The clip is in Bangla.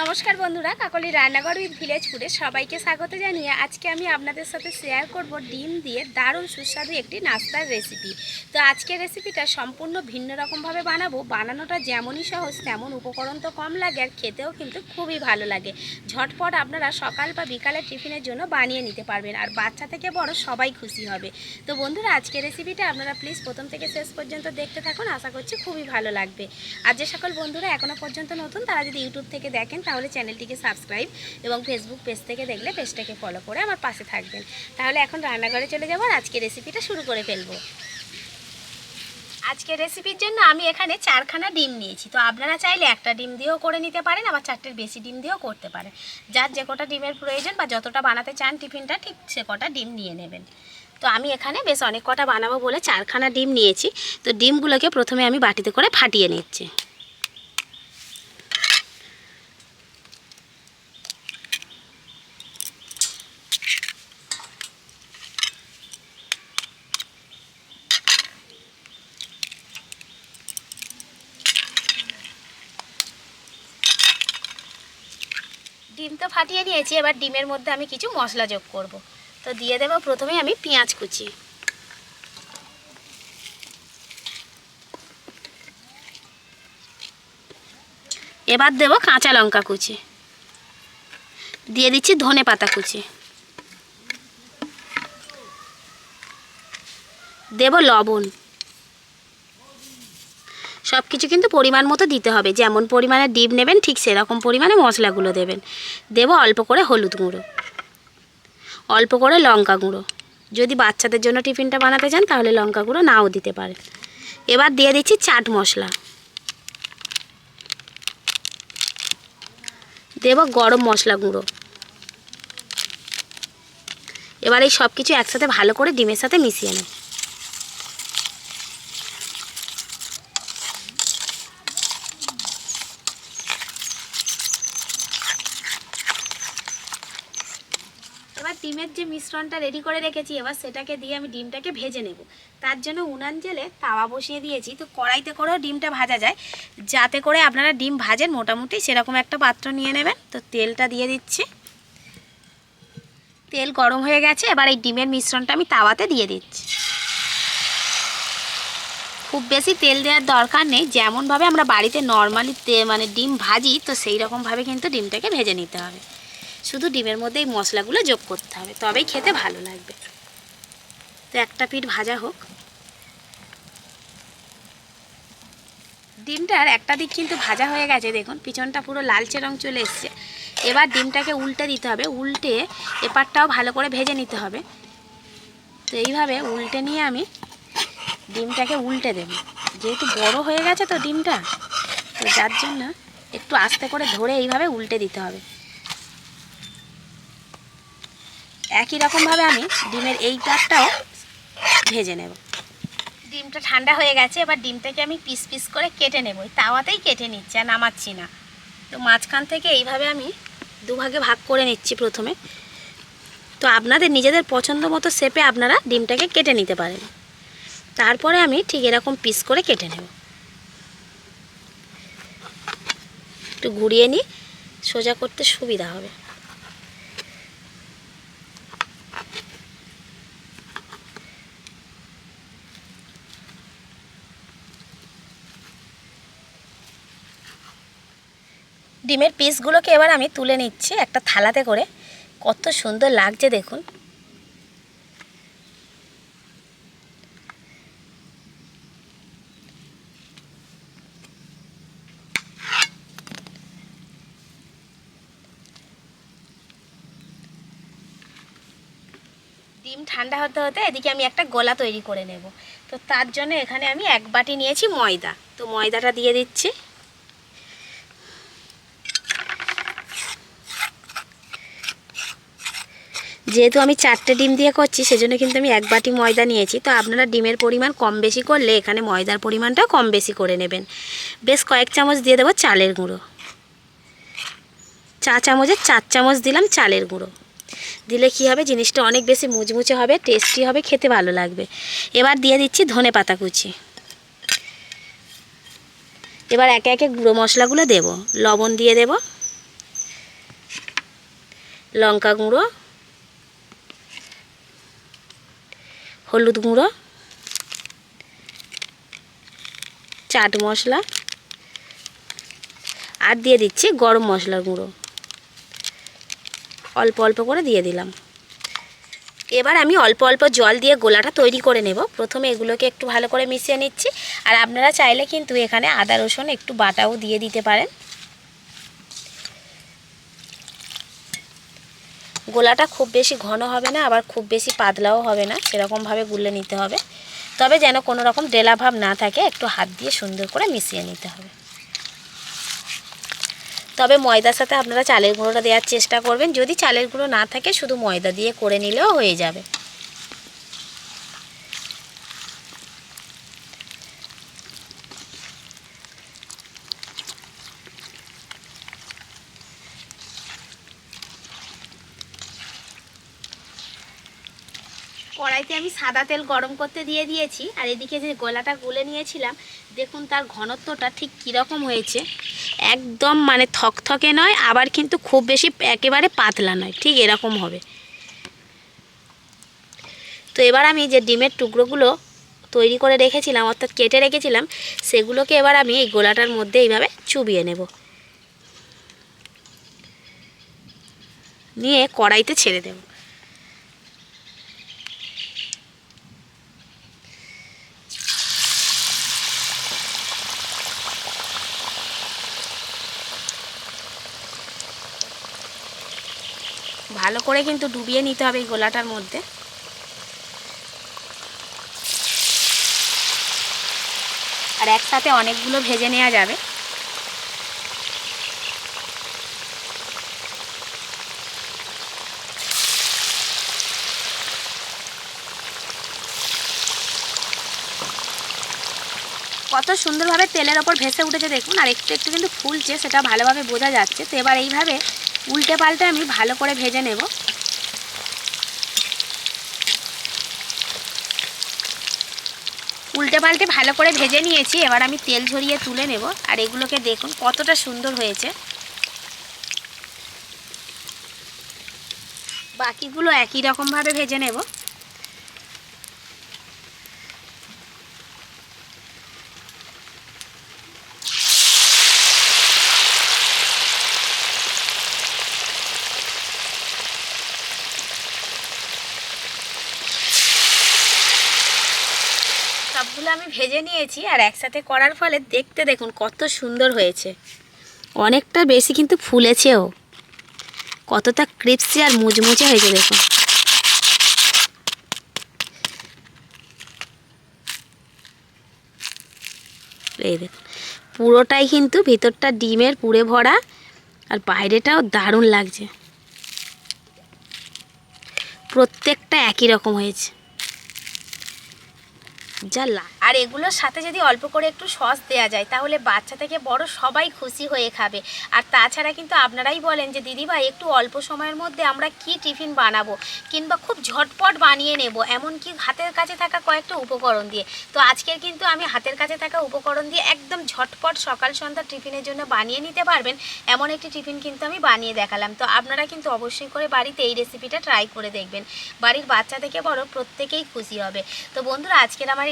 নমস্কার বন্ধুরা, কাকলি রান্নাঘর উইথ ভিলেজ ফুডে সবাইকে স্বাগত জানিয়ে আজকে আমি আপনাদের সাথে শেয়ার করব ডিম দিয়ে দারুণ সুস্বাদু একটি নাস্তার রেসিপি তো আজকের রেসিপিটা সম্পূর্ণ ভিন্ন রকমভাবে বানাবো। বানানোটা যেমনই সহজ, তেমন উপকরণ তো কম লাগে আর খেতেও কিন্তু খুবই ভালো লাগে। ঝটপট আপনারা সকাল বা বিকালে টিফিনের জন্য বানিয়ে নিতে পারবেন আর বাচ্চা থেকে বড় সবাই খুশি হবে। তো বন্ধুরা, আজকের রেসিপিটা আপনারা প্লিজ প্রথম থেকে শেষ পর্যন্ত দেখতে থাকুন, আশা করছি খুবই ভালো লাগবে। আর যে সকল বন্ধুরা এখনও পর্যন্ত নতুন, তারা যদি ইউটিউব থেকে দেখেন তাহলে চ্যানেলটিকে সাবস্ক্রাইব এবং ফেসবুক পেজ থেকে দেখলে পেজটাকে ফলো করে আমার পাশে থাকবেন। তাহলে এখন রান্নাঘরে চলে যাব আর আজকে রেসিপিটা শুরু করে ফেলব। আজকের রেসিপির জন্য আমি এখানে চারখানা ডিম নিয়েছি। তো আপনারা চাইলে একটা ডিম দিয়েও করে নিতে পারেন, আবার চারটের বেশি ডিম দিয়েও করতে পারেন। যার যে কটা ডিমের প্রয়োজন বা যতটা বানাতে চান টিফিনটা ঠিক সে কটা ডিম নিয়ে নেবেন। তো আমি এখানে বেশ অনেক কটা বানাবো বলে চারখানা ডিম নিয়েছি। তো ডিমগুলোকে প্রথমে আমি বাটিতে করে ফাটিয়ে নিচ্ছি। ডিম তো ফাটিয়ে নিয়েছি, এবার ডিমের মধ্যে আমি কিছু মশলা যোগ করব। তো দিয়ে দেবো প্রথমে আমি পেঁয়াজ কুচি। এবার দেবো কাঁচা লঙ্কা কুচি। দিয়ে দিচ্ছি ধনে পাতা কুচি। দেব লবণ। সব কিছু কিন্তু পরিমাণ মতো দিতে হবে। যেমন পরিমাণে ডিম নেবেন, ঠিক সেরকম পরিমাণে মশলাগুলো দেবেন। দেব অল্প করে হলুদ গুঁড়ো। অল্প করে লঙ্কা গুঁড়ো। যদি বাচ্চাদের জন্য টিফিনটা বানাতে চান, তাহলে লঙ্কা গুঁড়ো নাও দিতে পারেন। এবার দিয়ে দিচ্ছি চাট মশলা। দেব গরম মশলা গুঁড়ো। এবার এই সব কিছু একসাথে ভালো করে ডিমের সাথে মিশিয়ে নেব। এবার ডিমের যে মিশ্রণটা রেডি করে রেখেছি, এবার সেটাকে দিয়ে আমি ডিমটাকে ভেজে নেব। তার জন্য উনান জেলে তাওয়া বসিয়ে দিয়েছি। তো কড়াইতে করেও ডিমটা ভাজা যায়। যাতে করে আপনারা ডিম ভাজেন, মোটামুটি সেরকম একটা পাত্র নিয়ে নেবেন। তো তেলটা দিয়ে দিচ্ছি। তেল গরম হয়ে গেছে, এবার এই ডিমের মিশ্রণটা আমি তাওয়াতে দিয়ে দিচ্ছি। খুব বেশি তেল দেওয়ার দরকার নেই। যেমনভাবে আমরা বাড়িতে নর্মালি মানে ডিম ভাজি, তো সেই রকমভাবে কিন্তু ডিমটাকে ভেজে নিতে হবে। শুধু ডিমের মধ্যে এই মশলাগুলো যোগ করতে হবে, তবেই খেতে ভালো লাগবে। তো একটা পিঠ ভাজা হোক। ডিমটার একটা দিক কিন্তু ভাজা হয়ে গেছে, দেখুন, পিছনটা পুরো লালচে রং চলে এসছে। এবার ডিমটাকে উল্টে দিতে হবে, উল্টে এপারটাও ভালো করে ভেজে নিতে হবে। তো এইভাবে উল্টে নিয়ে আমি ডিমটাকে উল্টে দেব। যেহেতু বড় হয়ে গেছে তো ডিমটা, তো যার জন্য একটু আস্তে করে ধরে এইভাবে উল্টে দিতে হবে। একই রকমভাবে আমি ডিমের এই তারটাও ভেজে নেব। ডিমটা ঠান্ডা হয়ে গেছে, এবার ডিমটাকে আমি পিস পিস করে কেটে নেব। তাওয়াতেই কেটে নিচ্ছি, আর নামাচ্ছি না। তো মাঝখান থেকে এইভাবে আমি দুভাগে ভাগ করে নিচ্ছি প্রথমে। তো আপনাদের নিজেদের পছন্দ মতো শেপে আপনারা ডিমটাকে কেটে নিতে পারেন। তারপরে আমি ঠিক এরকম পিস করে কেটে নেব। একটু ঘুরিয়ে নিই, সোজা করতে সুবিধা হবে। ডিমের পিসগুলোকে এবার আমি তুলে নিচ্ছি একটা থালাতে করে। কত সুন্দর লাগছে দেখুন। ডিম ঠান্ডা হতে হতে এদিকে আমি একটা গোলা তৈরি করে নেব। তো তার জন্য এখানে আমি এক বাটি নিয়েছি ময়দা। তো ময়দাটা দিয়ে দিচ্ছি। যেহেতু আমি চারটে ডিম দিয়ে করছি, সেজন্য কিন্তু আমি এক বাটি ময়দা নিয়েছি। তো আপনারা ডিমের পরিমাণ কম বেশি করলে এখানে ময়দার পরিমাণটাও কম বেশি করে নেবেন। বেশ কয়েক চামচ দিয়ে দেবো চালের গুঁড়ো। চা চামচের চার চামচ দিলাম চালের গুঁড়ো। দিলে কি হবে, জিনিসটা অনেক বেশি মুচমুচে হবে, টেস্টি হবে, খেতে ভালো লাগবে। এবার দিয়ে দিচ্ছি ধনে পাতা কুচি। এবার একে একে গুঁড়ো মশলাগুলো দেব। লবণ দিয়ে দেব। লঙ্কা গুঁড়ো। হলুদ গুঁড়ো, চাট মশলা, আর দিয়ে দিচ্ছি গরম মশলার গুঁড়ো। অল্প অল্প করে দিয়ে দিলাম। এবার আমি অল্প অল্প জল দিয়ে গোলাটা তৈরি করে নেব। প্রথমে এগুলোকে একটু ভালো করে মিশিয়ে নিচ্ছি। আর আপনারা চাইলে কিন্তু এখানে আদা, রসুন, একটু বাটাও দিয়ে দিতে পারেন। গোলাটা খুব বেশি ঘন হবে না, আবার খুব বেশি পাতলাও হবে না, সেরকমভাবে গুলে নিতে হবে। তবে যেন কোনো রকম ডেলা ভাব না থাকে, একটু হাত দিয়ে সুন্দর করে মিশিয়ে নিতে হবে। তবে ময়দার সাথে আপনারা চালের গুঁড়োটা দেওয়ার চেষ্টা করবেন। যদি চালের গুঁড়ো না থাকে, শুধু ময়দা দিয়ে করে নিলেও হয়ে যাবে। কড়াইতে আমি সাদা তেল গরম করতে দিয়ে দিয়েছি, আর এদিকে যে গোলাটা গুলে নিয়েছিলাম, দেখুন তার ঘনত্বটা ঠিক কীরকম হয়েছে। একদম মানে থকথকে নয়, আবার কিন্তু খুব বেশি একেবারে পাতলা নয়, ঠিক এরকম হবে। তো এবার আমি যে ডিমের টুকরোগুলো তৈরি করে রেখেছিলাম, অর্থাৎ কেটে রেখেছিলাম, সেগুলোকে এবার আমি এই গোলাটার মধ্যে এইভাবে চুবিয়ে নেব। নিয়ে কড়াইতে ছেড়ে দেবো। ভালো করে কিন্তু ডুবিয়ে নিতে হবে এই গোলাটার মধ্যে। আর একসাথে অনেকগুলো ভেজে নেওয়া যাবে। কত সুন্দরভাবে তেলের ওপর ভেসে উঠেছে দেখুন, আর একটু একটু কিন্তু ফুলছে, সেটা ভালোভাবে বোঝা যাচ্ছে। তো এবার এইভাবে উল্টে পাল্টে আমি ভালো করে ভেজে নেব। উল্টে পাল্টে ভালো করে ভেজে নিয়েছি, এবার আমি তেল ঝরিয়ে তুলে নেব। আর এগুলোকে দেখুন কতটা সুন্দর হয়েছে। বাকিগুলো একই রকমভাবে ভেজে নেব। আমি ভেজে নিয়েছি আর একসাথে করার ফলে দেখতে দেখুন কত সুন্দর হয়েছে। অনেকটা বেশি কিন্তু ফুলেছেও। কতটা ক্রিপসি আর মুচমুচে হয়েছে দেখুন। এই দেখুন, পুরোটাই কিন্তু ভিতরটা ডিমের পুড়ে ভরা আর বাইরেটাও দারুণ লাগছে। প্রত্যেকটা একই রকম হয়েছে। যা লা- আর এগুলোর সাথে যদি অল্প করে একটু সস দেওয়া যায়, তাহলে বাচ্চা থেকে বড় সবাই খুশি হয়ে খাবে। আর তাছাড়া কিন্তু আপনারাই বলেন যে, দিদিভাই, একটু অল্প সময়ের মধ্যে আমরা কি টিফিন বানাবো? কিংবা খুব ঝটপট বানিয়ে নেব, এমনকি হাতের কাছে থাকা কয়েকটা উপকরণ দিয়ে। তো আজকের কিন্তু আমি হাতের কাছে থাকা উপকরণ দিয়ে একদম ঝটপট সকাল সন্ধ্যা টিফিনের জন্য বানিয়ে নিতে পারবেন, এমন একটি টিফিন কিন্তু আমি বানিয়ে দেখালাম। তো আপনারা কিন্তু অবশ্যই করে বাড়িতে এই রেসিপিটা ট্রাই করে দেখবেন। বাড়ির বাচ্চা থেকে বড় প্রত্যেকেই খুশি হবে। তো বন্ধুরা, আজকের আমার